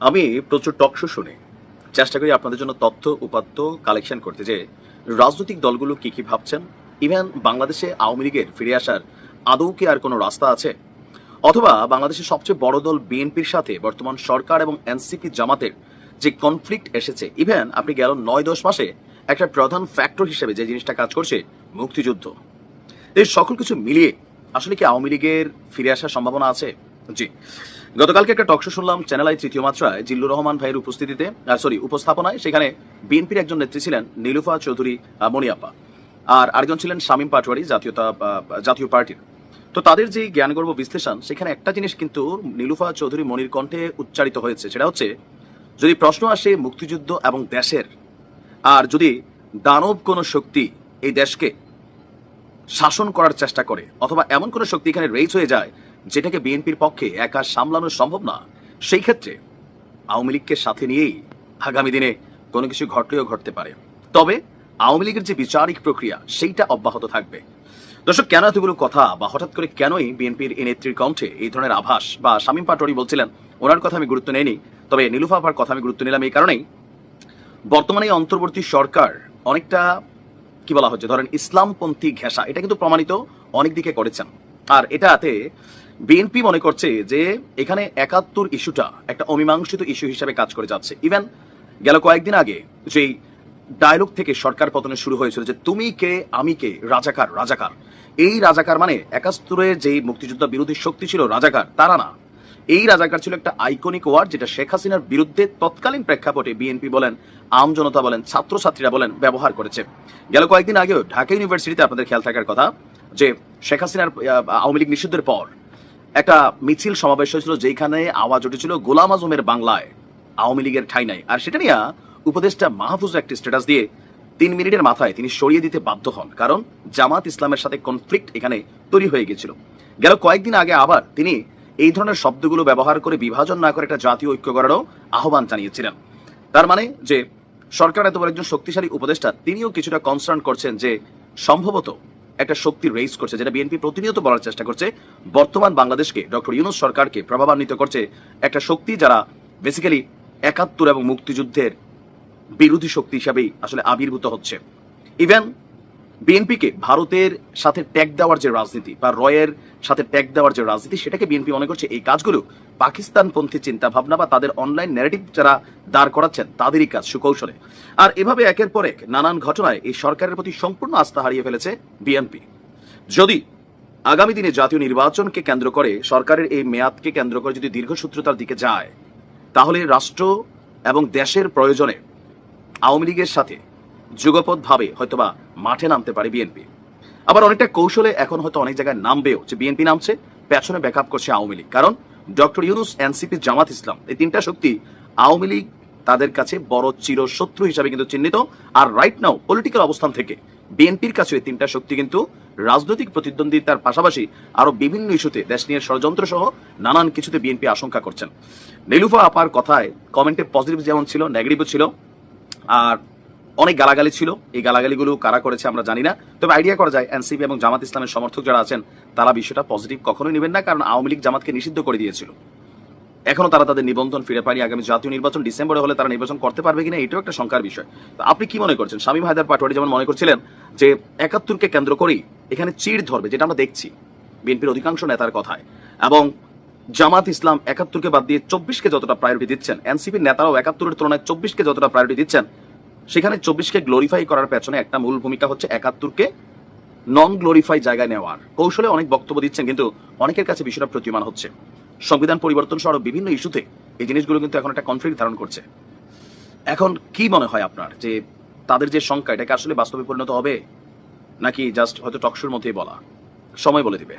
আমি প্রচুর টকশো শুনি। চেষ্টা করি আপনাদের জন্য তথ্য, উপাত্ত কালেকশন করতে যে রাজনৈতিক দলগুলো কি কি ভাবছেন। ইভেন বাংলাদেশে আওয়ামী লীগের ফিরে আসার আদৌ কি আর কোনো রাস্তা আছে? অথবা বাংলাদেশের সবচেয়ে বড় দল বিএনপির সাথে বর্তমান সরকার এবং এনসিপি জামাতের যে কনফ্লিক্ট এসেছে। ইভেন আপনি গেল নয় দশ মাসে একটা প্রধান ফ্যাক্টর হিসেবে যে জিনিসটা কাজ করছে, মুক্তিযুদ্ধ। এই সকল কিছু মিলিয়ে আসলে কি আওয়ামী লীগের ফিরে আসার সম্ভাবনা আছে? জি। গতকালকে একটা টকশো শুনলাম, চ্যানেল আই তৃতীয় মাত্রায়, জিল্লুর রহমান ভাইয়ের উপস্থিতিতে সরি উপস্থাপনায়, সেখানে বিএনপির একজন নেত্রী ছিলেন নীলুফা চৌধুরী মণিয়াপ্পা আর আরেকজন ছিলেন শামীম পাটোয়ারি, জাতীয়তা জাতীয় পার্টির। তো তাদের যে জ্ঞানগর্ব বিশ্লেষণ, সেখানে একটা জিনিস কিন্তু নীলুফা চৌধুরী মনির কণ্ঠে উচ্চারিত হয়েছে, সেটা হচ্ছে, যদি প্রশ্ন আসে মুক্তিযুদ্ধ এবং দেশের, আর যদি দানব কোনো শক্তি এই দেশকে শাসন করার চেষ্টা করে, অথবা এমন কোনো শক্তি এখানে রেজ হয়ে যায় যেটাকে বিএনপির পক্ষে একা সামলানো সম্ভব না, সেই ক্ষেত্রে আওয়ামী লীগকে সাথে নিয়েই আগামী দিনে কোনো কিছু ঘটলেও ঘটতে পারে। তবে আওয়ামী লীগের যে বিচারিক প্রক্রিয়া, সেইটা অব্যাহত থাকবে। দর্শক, কেন এতগুলো কথা বা হঠাৎ করে কেনই বিএনপির এই নেত্রীর কণ্ঠে এই ধরনের আভাস? বা শামীম পাটোয়ারি বলছিলেন, ওনার কথা আমি গুরুত্ব নেইনি। তবে নীলুফা আপার কথা আমি গুরুত্ব নিলাম এই কারণেই, বর্তমানে অন্তর্বর্তী সরকার অনেকটা, কি বলা হচ্ছে, ধরেন ইসলামপন্থী ঘেঁষা, এটা কিন্তু প্রমাণিত অনেক দিকে করেছেন। আর এটাতে বিএনপি মনে করছে যে এখানে একাত্তর ইস্যুটা একটা অমীমাংসিত ইস্যু হিসেবে কাজ করে যাচ্ছে। ইভেন গেল কয়েকদিন আগে যেই ডায়লগ থেকে সরকার পতনে শুরু হয়েছিল যে তুমি কে, আমি কে, রাজাকার রাজাকার। এই রাজাকার মানে একাত্তরে যেই মুক্তিযুদ্ধ বিরোধী শক্তি ছিল রাজাকার, তারা না। এই রাজাকার ছিল একটা আইকনিক ওয়ার্ড যেটা শেখ হাসিনার বিরুদ্ধে তৎকালীন প্রেক্ষাপটে বিএনপি বলেন, আম জনতা বলেন, ছাত্রছাত্রীরা বলেন ব্যবহার করেছে। গেল কয়েকদিন আগেও ঢাকা ইউনিভার্সিটিতে আপনাদের খেয়াল থাকার কথা যে শেখ হাসিনার আওয়ামী লীগ নিষিদ্ধের পর একটা মিছিল সমাবেশ হয়েছিল যেখানে আওয়াজ উঠেছিল গোলাম আজমের বাংলায়, আওয়ামী লীগের ঠাই নাই। আর সেটা নিয়ে উপদেষ্টা মাহফুজ একটি স্ট্যাটাস দিয়ে তিন মিনিটের মাথায় তিনি সরিয়ে দিতে বাধ্য হন, কারণ জামাত ইসলামের সাথে কনফ্লিক্ট এখানে তৈরি হয়ে গেছিল। গেল কয়েকদিন আগে আবার তিনি এই ধরনের শব্দগুলো ব্যবহার করে বিভাজন না করে একটা জাতীয় ঐক্য করারও আহ্বান জানিয়েছিলেন। তার মানে যে সরকার এত বড় একজন শক্তিশালী উপদেষ্টা, তিনিও কিছুটা কনসার্ন করছেন যে সম্ভবত একটা শক্তি রেইজ করছে, যেটা বিএনপি প্রতিনিয়ত বলার চেষ্টা করছে। বর্তমান বাংলাদেশকে ডক্টর ইউনুস সরকারকে প্রভাবান্বিত করছে একটা শক্তি যারা বেসিক্যালি একাত্তর এবং মুক্তিযুদ্ধের বিরোধী শক্তি হিসাবেই আসলে আবির্ভূত হচ্ছে। ইভেন বিএনপিকে ভারতের সাথে ট্যাগ দেওয়ার যে রাজনীতি বা রয়ের সাথে ট্যাগ দেওয়ার যে রাজনীতি, সেটাকে বিএনপি মনে করছে এই কাজগুলো পাকিস্তানপন্থী চিন্তা ভাবনা বা তাদের অনলাইন ন্যারেটিভ যারা দাঁড় করাচ্ছেন, তাদেরই কাজ, সুকৌশলে। আর এভাবে একের পর এক নানান ঘটনায় এই সরকারের প্রতি সম্পূর্ণ আস্থা হারিয়ে ফেলেছে বিএনপি। যদি আগামী দিনে জাতীয় নির্বাচনকে কেন্দ্র করে, সরকারের এই মেয়াদকে কেন্দ্র করে যদি দীর্ঘসূত্রতার দিকে যায়, তাহলে রাষ্ট্র এবং দেশের প্রয়োজনে আওয়ামী লীগের সাথে যুগপৎ ভাবে হয়তোবা মাঠে নামতে পারে বিএনপি। আবার অনেকটা কৌশলে এখন হয়তো অনেক জায়গায় নামবেও যে বিএনপি নামছে, পেছনে ব্যাকআপ করছে আওয়ামী লীগ। কারণ ডক্টর ইউনুস, এনসিপি, জামাত ইসলাম, এই তিনটা শক্তি আওয়ামী লীগ তাদের কাছে বড় চিরশত্রু হিসাবে কিন্তু চিহ্নিত। আর রাইট নাও পলিটিক্যাল অবস্থান থেকে বিএনপির কাছে তিনটা শক্তি কিন্তু রাজনৈতিক প্রতিদ্বন্দ্বিতার পাশাপাশি আরও বিভিন্ন ইস্যুতে, দেশ নিয়ে ষড়যন্ত্র সহ নানান কিছুতে বিএনপি আশঙ্কা করছেন। নীলুফা আপার কথায় কমেন্টে পজিটিভ যেমন ছিল নেগেটিভও ছিল। আর অনেক গালাগালি ছিল। এই গালাগালিগুলো কারা করেছে আমরা জানি না। তবে আইডিয়া করা যায়, এনসিপি এবং জামাত ইসলামের সমর্থক যারা আছেন, তারা বিষয়টা পজিটিভ কখনোই নেবেন না, কারণ আওয়ামী লীগ জামাতকে নিষিদ্ধ করে দিয়েছিল। এখনও তারা তাদের নিবন্ধন ফিরে পায়নি। আগামী জাতীয় নির্বাচন ডিসেম্বরে হলে তারা নির্বাচন করতে পারবে কিনা, এটাও একটা শঙ্কার বিষয়। তো আপনি কি মনে করছেন? স্বামী হায়দার পাটোয়ারি যেমন মনে করছিলেন যে একাত্তরকে কেন্দ্র করেই এখানে চিড় ধরবে, যেটা আমরা দেখছি বিএনপির অধিকাংশ নেতার কথায়। এবং জামাত ইসলাম একাত্তরকে বাদ দিয়ে চব্বিশকে যতটা প্রায়োরিটি দিচ্ছেন, এনসিপির নেতারাও একাত্তরের তুলনায় চব্বিশকে যতটা প্রায়োরিটি দিচ্ছেন সেখানে চব্বিশকে গ্লোরিফাই করার পেছনে একটা মূল ভূমিকা হচ্ছে একাত্তরকে নন গ্লোরিফাই জায়গায় নেওয়ার। কৌশলে অনেক বক্তব্য দিচ্ছেন, কিন্তু অনেকের কাছে বিষয়টা প্রতিমান হচ্ছে। সংবিধান পরিবর্তন সহ বিভিন্ন ইস্যুতে এই জিনিসগুলো কিন্তু এখন একটা কনফ্লিক্ট ধারণ করছে। এখন কি মনে হয় আপনার? যে তাদের যে সংখ্যা এটাকে আসলে বাস্তবে পরিণত হবে? নাকি জাস্ট হয়তো টকশোর মধ্যেই বলা? সময় বলে দিবে।